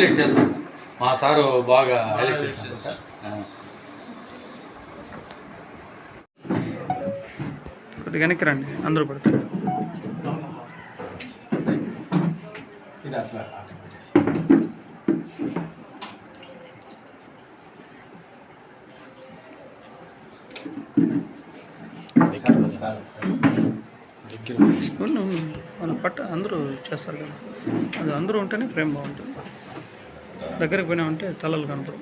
Highlight చేస్తాం మా sir బాగా హైలైట్ చేస్తాను సార్ కొద్దిగా వెనక్కి రండి. అందరూ పడతారు ఇది అట్లా మన పట్ట అందరూ చేస్తారు కదా. అది అందరూ ఉంటేనే ప్రేమ బాగుంటుంది. దగ్గరికి పోయినామంటే తలలు కనపడు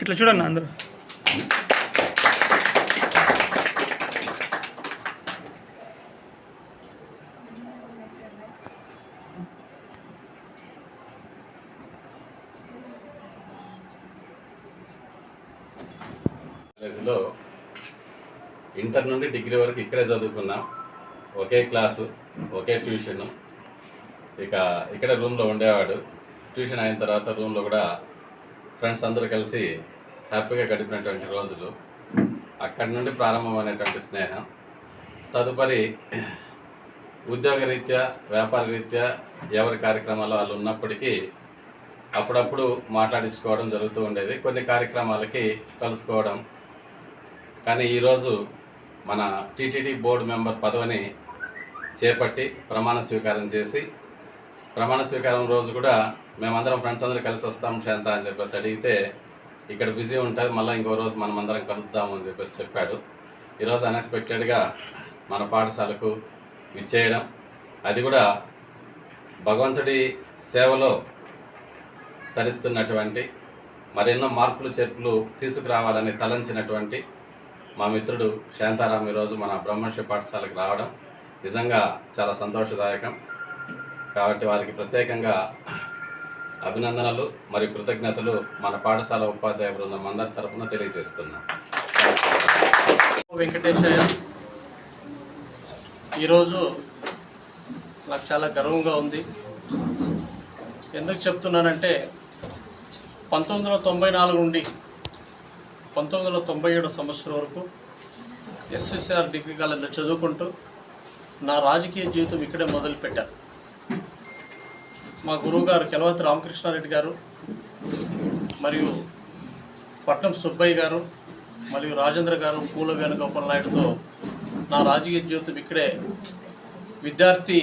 ఇట్లా చూడండి అందరూ. కాలేజీలో ఇంటర్ నుండి డిగ్రీ వరకు ఇక్కడే చదువుకున్నాం. ఒకే క్లాసు ఒకే ట్యూషను. ఇక ఇక్కడే రూమ్లో ఉండేవాడు. ట్యూషన్ అయిన తర్వాత రూమ్లో కూడా ఫ్రెండ్స్ అందరూ కలిసి హ్యాపీగా గడిపినటువంటి రోజులు. అక్కడి నుండి ప్రారంభమైనటువంటి స్నేహం. తదుపరి ఉద్యోగ రీత్యా వ్యాపార రీత్యా ఎవరి కార్యక్రమాలు వాళ్ళు ఉన్నప్పటికీ అప్పుడప్పుడు మాట్లాడించుకోవడం జరుగుతూ ఉండేది. కొన్ని కార్యక్రమాలకి కలుసుకోవడం కానీ ఈరోజు మన టీటీడీ బోర్డు మెంబర్ పదవిని చేపట్టి ప్రమాణ స్వీకారం చేసి ప్రమాణ స్వీకారం రోజు కూడా మేమందరం ఫ్రెండ్స్ అందరూ కలిసి వస్తాం శాంత అని చెప్పేసి అడిగితే ఇక్కడ బిజీ ఉంటుంది మళ్ళీ ఇంకో రోజు మనం అందరం కలుద్దాము అని చెప్పేసి చెప్పాడు. ఈరోజు అన్ఎక్స్పెక్టెడ్గా మన పాఠశాలకు విచ్చేయడం అది కూడా భగవంతుడి సేవలో తరిస్తున్నటువంటి మరెన్నో మార్పులు చేర్పులు తీసుకురావాలని తలంచినటువంటి మా మిత్రుడు శాంతారాం ఈరోజు మన బ్రహ్మర్షి పాఠశాలకు రావడం నిజంగా చాలా సంతోషదాయకం. కాబట్టి వారికి ప్రత్యేకంగా అభినందనలు మరియు కృతజ్ఞతలు మన పాఠశాల ఉపాధ్యాయ బృందం అందరి తరపున తెలియజేస్తున్నాం. వెంకటేశయ్య ఈరోజు నాకు చాలా గర్వంగా ఉంది. ఎందుకు చెప్తున్నానంటే పంతొమ్మిది వందల తొంభై నాలుగు నుండి పంతొమ్మిది వందల తొంభై ఏడు సంవత్సరం వరకు ఎస్ఎస్ఆర్ డిగ్రీ కాలేజీలో చదువుకుంటూ నా రాజకీయ జీవితం ఇక్కడే మొదలుపెట్టాను. మా గురువుగారు కెలవతి రామకృష్ణారెడ్డి గారు మరియు పట్నం సుబ్బయ్య గారు మరియు రాజేంద్ర గారు పూల వేణుగోపాల్ నాయుడుతో నా రాజకీయ జీవితం ఇక్కడే విద్యార్థి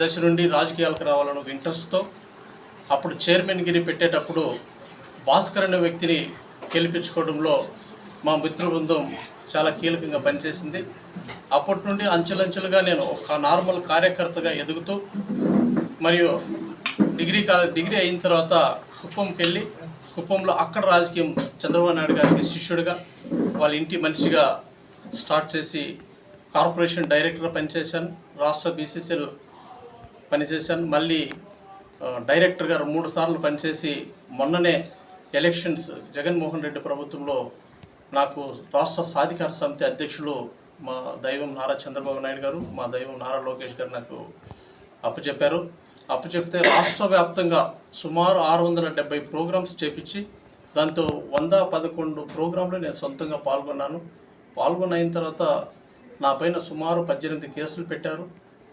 దశ నుండి రాజకీయాలకు రావాలని ఒక ఇంట్రెస్ట్తో అప్పుడు చైర్మన్ గిరి పెట్టేటప్పుడు భాస్కర్ అనే వ్యక్తిని గెలిపించుకోవడంలో మా మిత్ర బృందం చాలా కీలకంగా పనిచేసింది. అప్పటి నుండి అంచెలంచెలుగా నేను ఒక నార్మల్ కార్యకర్తగా ఎదుగుతూ మరియు డిగ్రీ డిగ్రీ అయిన తర్వాత కుప్పంకి వెళ్ళి కుప్పంలో అక్కడ రాజకీయం చంద్రబాబు నాయుడు గారికి శిష్యుడిగా వాళ్ళ ఇంటి మనిషిగా స్టార్ట్ చేసి కార్పొరేషన్ డైరెక్టర్గా పనిచేశాను. రాష్ట్ర బీసీసీఎల్ పనిచేశాను. మళ్ళీ డైరెక్టర్ గారు మూడు సార్లు పనిచేసి మొన్ననే ఎలక్షన్స్ జగన్మోహన్ రెడ్డి ప్రభుత్వంలో నాకు రాష్ట్ర సాధికార సమితి అధ్యక్షులు మా దైవం నారా చంద్రబాబు నాయుడు గారు మా దైవం నారా లోకేష్ గారు నాకు అప్పచెప్పారు. అప్పచెప్తే రాష్ట్ర వ్యాప్తంగా సుమారు ఆరు వందల డెబ్బై ప్రోగ్రామ్స్ చేపించి దాంతో వంద పదకొండు ప్రోగ్రాంలో నేను సొంతంగా పాల్గొన్నాను. పాల్గొన్న అయిన తర్వాత నా పైన సుమారు పద్దెనిమిది కేసులు పెట్టారు.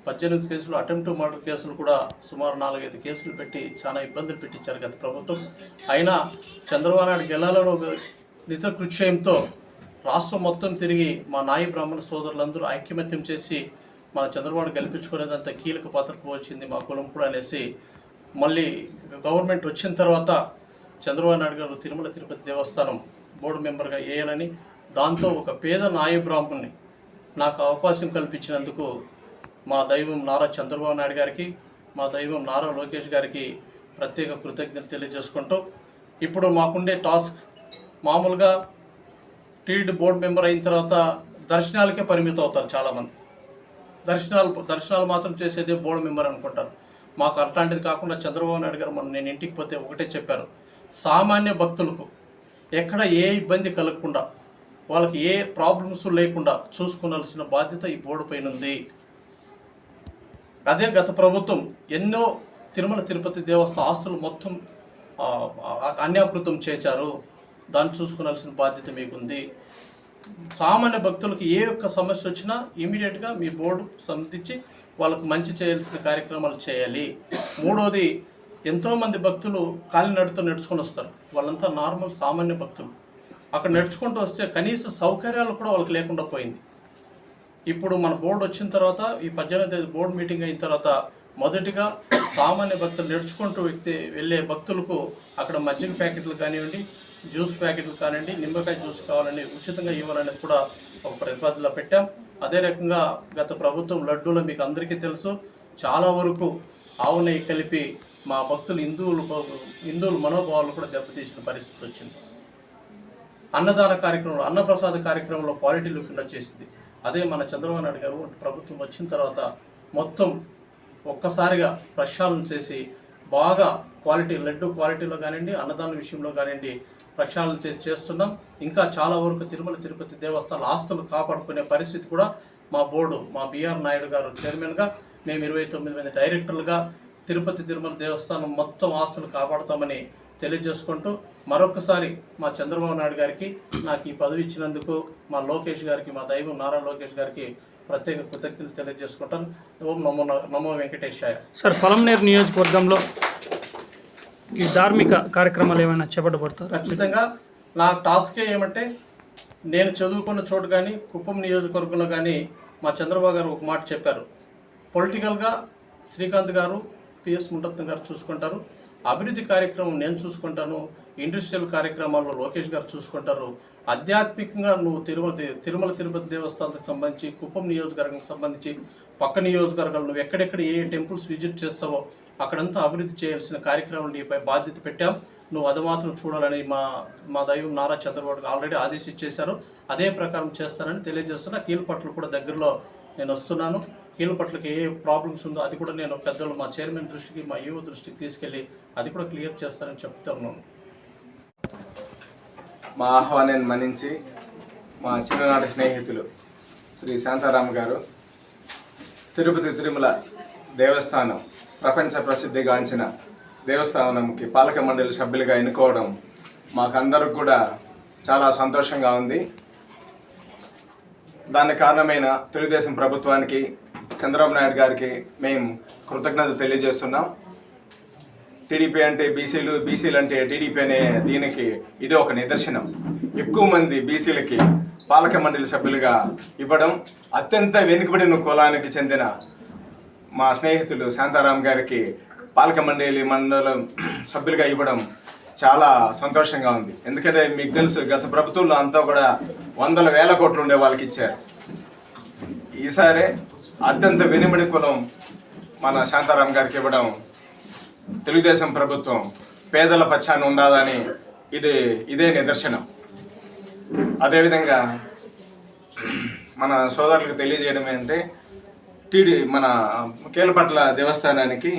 పద్దెనిమిది కేసులు అటెంప్ట్ మర్డర్ కేసులు కూడా సుమారు నాలుగైదు కేసులు పెట్టి చాలా ఇబ్బందులు పెట్టించారు గత ప్రభుత్వం. అయినా చంద్రబాబు నాయుడు వెళ్ళాలని ఒక నిత కృత్యంతో రాష్ట్రం మొత్తం తిరిగి మా నాయి బ్రాహ్మణ సోదరులందరూ ఐక్యమత్యం చేసి మన చంద్రబాబు గెలిపించుకునేదంత కీలక పాత్ర వచ్చింది మా కులం కూడా అనేసి మళ్ళీ గవర్నమెంట్ వచ్చిన తర్వాత చంద్రబాబు నాయుడు గారు తిరుమల తిరుపతి దేవస్థానం బోర్డు మెంబర్గా వేయాలని దాంతో ఒక పేద నాయ బ్రాహ్మణ్ణి నాకు అవకాశం కల్పించినందుకు మా దైవం నారా చంద్రబాబు నాయుడు గారికి మా దైవం నారా లోకేష్ గారికి ప్రత్యేక కృతజ్ఞతలు తెలియజేసుకుంటూ ఇప్పుడు మాకుండే టాస్క్ మామూలుగా టీడ్ బోర్డు మెంబర్ అయిన తర్వాత దర్శనాలకే పరిమితం అవుతారు చాలామంది. దర్శనాలు దర్శనాలు మాత్రం చేసేదే బోర్డు మెంబర్ అనుకుంటారు. మాకు అట్లాంటిది కాకుండా చంద్రబాబు నాయుడు గారు మనం నేను ఇంటికి పోతే ఒకటే చెప్పారు. సామాన్య భక్తులకు ఎక్కడ ఏ ఇబ్బంది కలగకుండా వాళ్ళకి ఏ ప్రాబ్లమ్స్ లేకుండా చూసుకోవాల్సిన బాధ్యత ఈ బోర్డు పైన ఉంది. అదే గత ప్రభుత్వం ఎన్నో తిరుమల తిరుపతి దేవస్థాన ఆస్తులు మొత్తం అన్యాకృతం చేశారు. దాన్ని చూసుకోవాల్సిన బాధ్యత మీకుంది. సామాన్య భక్తులకు ఏ ఒక్క సమస్య వచ్చినా ఇమీడియట్గా మీ బోర్డు సంధించి వాళ్ళకు మంచి చేయాల్సిన కార్యక్రమాలు చేయాలి. మూడోది ఎంతోమంది భక్తులు కాలినడుతో నడుచుకొని వస్తారు. వాళ్ళంతా నార్మల్ సామాన్య భక్తులు. అక్కడ నడుచుకుంటూ వస్తే కనీస సౌకర్యాలు కూడా వాళ్ళకి లేకుండా పోయింది. ఇప్పుడు మన బోర్డు వచ్చిన తర్వాత ఈ పద్దెనిమిది తేదీ బోర్డు మీటింగ్ అయిన తర్వాత మొదటిగా సామాన్య భక్తులు నడుచుకుంటూ వ్యక్తి వెళ్ళే భక్తులకు అక్కడ మజ్జిగ ప్యాకెట్లు కానివ్వండి జ్యూస్ ప్యాకెట్లు కానివ్వండి నిమ్మకాయ జ్యూస్ కావాలని ఉచితంగా ఇవ్వాలనేది కూడా ఒక ప్రతిపాదనలో పెట్టాం. అదే రకంగా గత ప్రభుత్వం లడ్డూలో మీకు అందరికీ తెలుసు. చాలా వరకు ఆవు నెయ్యి కలిపి మా భక్తులు హిందువులు హిందువుల మనోభావాలు కూడా దెబ్బతీసిన పరిస్థితి వచ్చింది. అన్నదాన కార్యక్రమంలో అన్నప్రసాద కార్యక్రమంలో క్వాలిటీ లేకుండా చేసింది అదే మన చంద్రబాబు నాయుడు గారు ప్రభుత్వం వచ్చిన తర్వాత మొత్తం ఒక్కసారిగా ప్రక్షాళన చేసి బాగా క్వాలిటీ లడ్డు క్వాలిటీలో కానివ్వండి అన్నదాన విషయంలో కానివ్వండి ప్రక్షాళన చేసి చేస్తున్నాం. ఇంకా చాలా వరకు తిరుమల తిరుపతి దేవస్థానాల ఆస్తులు కాపాడుకునే పరిస్థితి కూడా మా బోర్డు మా బిఆర్ నాయుడు గారు చైర్మన్గా మేము ఇరవై తొమ్మిది మంది డైరెక్టర్లుగా తిరుపతి తిరుమల దేవస్థానం మొత్తం ఆస్తులు కాపాడుతామని తెలియజేసుకుంటూ మరొకసారి మా చంద్రబాబు నాయుడు గారికి నాకు ఈ పదవి ఇచ్చినందుకు మా లోకేష్ గారికి మా దైవం నారా లోకేష్ గారికి ప్రత్యేక కృతజ్ఞతలు తెలియజేసుకుంటాను. ఓం నమో నమో వెంకటేశాయ. సార్ పొలంనేరు నియోజకవర్గంలో ఈ ధార్మిక కార్యక్రమాలు ఏమైనా చేపట్టబడతారు ఖచ్చితంగా నా టాస్కే ఏమంటే నేను చదువుకున్న చోటు కానీ కుప్పం నియోజకవర్గంలో కానీ మా చంద్రబాబు గారు ఒక మాట చెప్పారు. పొలిటికల్గా శ్రీకాంత్ గారు పిఎస్ ముండత్న గారు చూసుకుంటారు. అభివృద్ధి కార్యక్రమం నేను చూసుకుంటాను ఇండస్ట్రియల్ కార్యక్రమాల్లో లోకేష్ గారు చూసుకుంటారు. ఆధ్యాత్మికంగా నువ్వు తిరుమల తిరుమల తిరుపతి దేవస్థానానికి సంబంధించి కుప్పం నియోజకవర్గానికి సంబంధించి పక్క నియోజకవర్గాలు నువ్వు ఎక్కడెక్కడ ఏ టెంపుల్స్ విజిట్ చేస్తావో అక్కడంతా అభివృద్ధి చేయాల్సిన కార్యక్రమం నీపై బాధ్యత పెట్టాం. నువ్వు అది మాత్రం చూడాలని మా మా దైవం నారా చంద్రబాబు ఆల్రెడీ ఆదేశించేశారు. అదే ప్రకారం చేస్తానని తెలియజేస్తున్నా. కీలపట్లు కూడా దగ్గరలో నేను వస్తున్నాను. కీళ్ళ పట్లకి ఏ ప్రాబ్లమ్స్ ఉందో అది కూడా నేను పెద్దలు మా చైర్మన్ దృష్టికి మా యువ దృష్టికి తీసుకెళ్ళి అది కూడా క్లియర్ చేస్తానని చెప్తున్నాను మా ఆహ్వానాన్ని మన్నించి మా చిన్ననాటి స్నేహితులు శ్రీ శాంతారామ గారు తిరుపతి తిరుమల దేవస్థానం ప్రపంచ ప్రసిద్ధిగాంచిన దేవస్థానంకి పాలక మండలి సభ్యులుగా ఎన్నుకోవడం మాకందరికి కూడా చాలా సంతోషంగా ఉంది. దానికి కారణమైన తెలుగుదేశం ప్రభుత్వానికి చంద్రబాబు నాయుడు గారికి మేము కృతజ్ఞత తెలియజేస్తున్నాం. టీడీపీ అంటే బీసీలు బీసీలు అంటే టీడీపీ అనే దీనికి ఇది ఒక నిదర్శనం. ఎక్కువ మంది బీసీలకి పాలక మండలి సభ్యులుగా ఇవ్వడం అత్యంత వెనుకబడిన కులానికి చెందిన మా స్నేహితులు శాంతారాం గారికి పాలక మండలి మండలం సభ్యులుగా ఇవ్వడం చాలా సంతోషంగా ఉంది. ఎందుకంటే మీకు తెలుసు గత ప్రభుత్వంలో అంతా కూడా వందల వేల కోట్లు ఉండే వాళ్ళకి ఇచ్చారు. ఈసారి అత్యంత వెనుమడి కులం మన శాంతారాం గారికి ఇవ్వడం తెలుగుదేశం ప్రభుత్వం పేదల పక్షాన ఉండాలని ఇది ఇదే నిదర్శనం. అదేవిధంగా మన సోదరులకు తెలియజేయడం ఏంటంటే టీడీ మన కేలపట్ల దేవస్థానానికి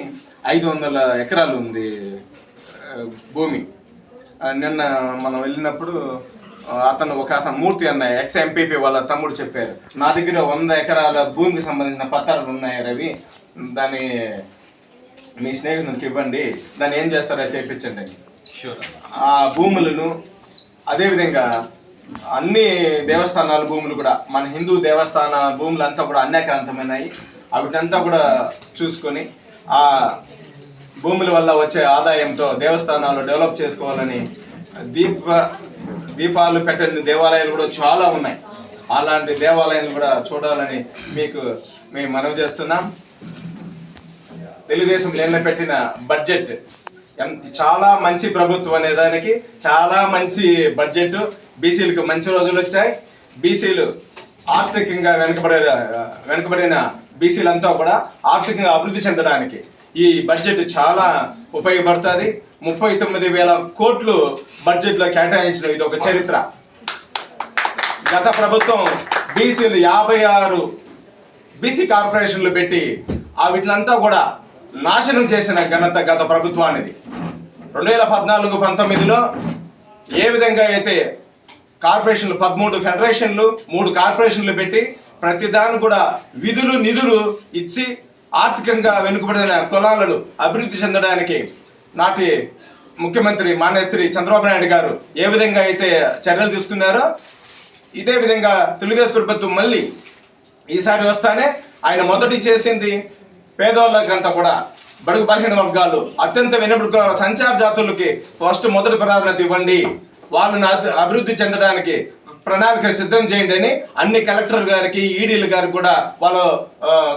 ఐదు వందల ఎకరాలు ఉంది భూమి. నిన్న మనం వెళ్ళినప్పుడు అతను ఒక అతను మూర్తి అన్న ఎక్స్ ఎంపీపీ వాళ్ళ తమ్ముడు చెప్పారు. నా దగ్గర వంద ఎకరాల భూమికి సంబంధించిన పత్రాలు ఉన్నాయి రవి. దాన్ని మీ స్నేహితునికి ఇవ్వండి. దాన్ని ఏం చేస్తారో చేయించండి ఆ భూములను అదేవిధంగా అన్ని దేవస్థానాల భూములు కూడా మన హిందూ దేవస్థాన భూములు అంతా కూడా అన్యాక్రాంతమైనాయి. వాటినంతా కూడా చూసుకొని ఆ భూముల వల్ల వచ్చే ఆదాయంతో దేవస్థానాలు డెవలప్ చేసుకోవాలని దీప దీపాలు పెట్టని దేవాలయాలు కూడా చాలా ఉన్నాయి. అలాంటి దేవాలయాలు కూడా చూడాలని మీకు మేము మనవి చేస్తున్నాం. తెలుగుదేశం నిన్న పెట్టిన బడ్జెట్ చాలా మంచి ప్రభుత్వం అనే దానికి చాలా మంచి బడ్జెట్. బీసీలకు మంచి రోజులు వచ్చాయి. బీసీలు ఆర్థికంగా వెనుకబడే వెనుకబడిన బీసీలంతా కూడా ఆర్థికంగా అభివృద్ధి చెందడానికి ఈ బడ్జెట్ చాలా ఉపయోగపడుతుంది. ముప్పై తొమ్మిది వేల కోట్లు బడ్జెట్లో కేటాయించడం ఇది ఒక చరిత్ర. గత ప్రభుత్వం బీసీలు యాభై ఆరు బీసీ కార్పొరేషన్లు పెట్టి ఆ వీటినంతా కూడా నాశనం చేసిన ఘనత గత ప్రభుత్వానిది. రెండు వేల పద్నాలుగు పంతొమ్మిదిలో ఏ విధంగా అయితే కార్పొరేషన్లు పదమూడు ఫెడరేషన్లు మూడు కార్పొరేషన్లు పెట్టి ప్రతిదాని కూడా విధులు నిధులు ఇచ్చి ఆర్థికంగా వెనుకబడిన కులాలను అభివృద్ధి చెందడానికి నాటి ముఖ్యమంత్రి మానేశ్వరి చంద్రబాబు నాయుడు గారు ఏ విధంగా అయితే చర్యలు తీసుకున్నారో ఇదే విధంగా తెలుగుదేశం ప్రభుత్వం మళ్ళీ ఈసారి వస్తానే ఆయన మొదటి చేసింది పేదవాళ్ళకంతా కూడా బడుగు బలహీన వర్గాలు అత్యంత వెనుబడుకున్న సంచార జాతులకి ఫస్ట్ మొదటి ప్రాధాన్యత ఇవ్వండి. వాళ్ళని అభి- అభివృద్ధి చెందడానికి ప్రణాళిక సిద్ధం చేయండి అని అన్ని కలెక్టర్ గారికి ఈడీలు గారికి కూడా వాళ్ళు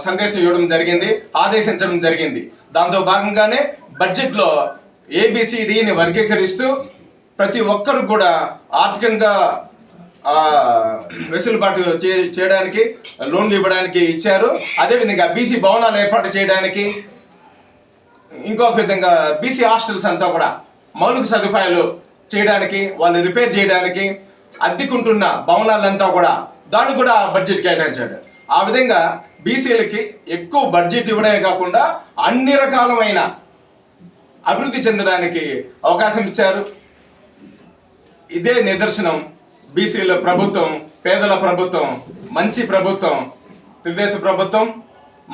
సందేశం ఇవ్వడం జరిగింది ఆదేశించడం జరిగింది. దాంతో భాగంగానే బడ్జెట్లో ఏబిసిడిని వర్గీకరిస్తూ ప్రతి ఒక్కరు కూడా ఆర్థికంగా వెసులుబాటు చే- చేయడానికి లోన్లు ఇవ్వడానికి ఇచ్చారు. అదేవిధంగా బీసీ భవనాలు ఏర్పాటు చేయడానికి ఇంకొక విధంగా బీసీ హాస్టల్స్ అంతా కూడా మౌలిక సదుపాయాలు చేయడానికి వాళ్ళు రిపేర్ చేయడానికి అద్దెకుంటున్న భవనాలంతా కూడా దాన్ని కూడా బడ్జెట్ కేటాయించాడు. ఆ విధంగా బీసీలకి ఎక్కువ బడ్జెట్ ఇవ్వడమే కాకుండా అన్ని రకాలమైన అభివృద్ధి చెందడానికి అవకాశం ఇచ్చారు. ఇదే నిదర్శనం. బీసీల ప్రభుత్వం పేదల ప్రభుత్వం మంచి ప్రభుత్వం తెలుగుదేశం ప్రభుత్వం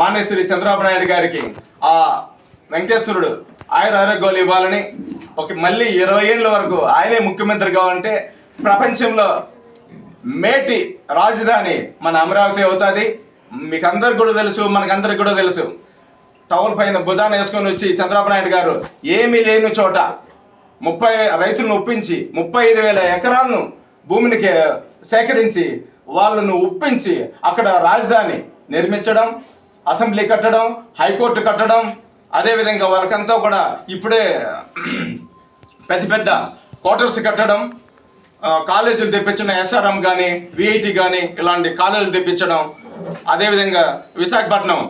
మానేశ్వరి చంద్రబాబు నాయుడు గారికి ఆ వెంకటేశ్వరుడు ఆయుర ఆరోగ్యాలు ఇవ్వాలని ఒక మళ్ళీ ఇరవై ఏళ్ళ వరకు ఆయనే ముఖ్యమంత్రి కావాలంటే ప్రపంచంలో మేటి రాజధాని మన అమరావతి అవుతుంది. మీకు అందరికి కూడా తెలుసు మనకందరికి కూడా తెలుసు. టవల్ పైన భుజాన వేసుకొని వచ్చి చంద్రబాబు నాయుడు గారు ఏమీ లేని చోట ముప్పై రైతులను ఒప్పించి ముప్పై ఐదు వేల ఎకరాలను భూమిని సేకరించి వాళ్ళను ఒప్పించి అక్కడ రాజధాని నిర్మించడం అసెంబ్లీ కట్టడం హైకోర్టు కట్టడం అదేవిధంగా వాళ్ళకంతా కూడా ఇప్పుడే పెద్ద పెద్ద క్వార్టర్స్ కట్టడం కాలేజీలు తెప్పించడం ఎస్ఆర్ఎం కానీ విఐటి కానీ ఇలాంటి కాలేజీలు తెప్పించడం అదేవిధంగా విశాఖపట్నం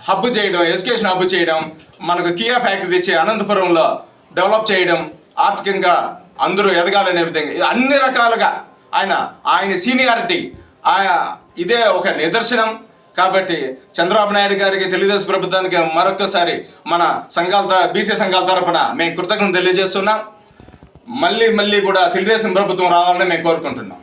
హబ్ చేయడం ఎడ్యుకేషన్ హబ్ చేయడం మనకు కియా ఫ్యాక్టరీ తెచ్చి అనంతపురంలో డెవలప్ చేయడం ఆర్థికంగా అందరూ ఎదగాలనే విధంగా అన్ని రకాలుగా ఆయన ఆయన సీనియారిటీ ఆయా ఇదే ఒక నిదర్శనం. కాబట్టి చంద్రబాబు నాయుడు గారికి తెలుగుదేశం ప్రభుత్వానికి మరొకసారి మన సంఘాల బీసీ సంఘాల తరఫున మేము కృతజ్ఞత తెలియజేస్తున్నాం. మళ్ళీ మళ్ళీ కూడా తెలుగుదేశం ప్రభుత్వం రావాలని మేము కోరుకుంటున్నాం.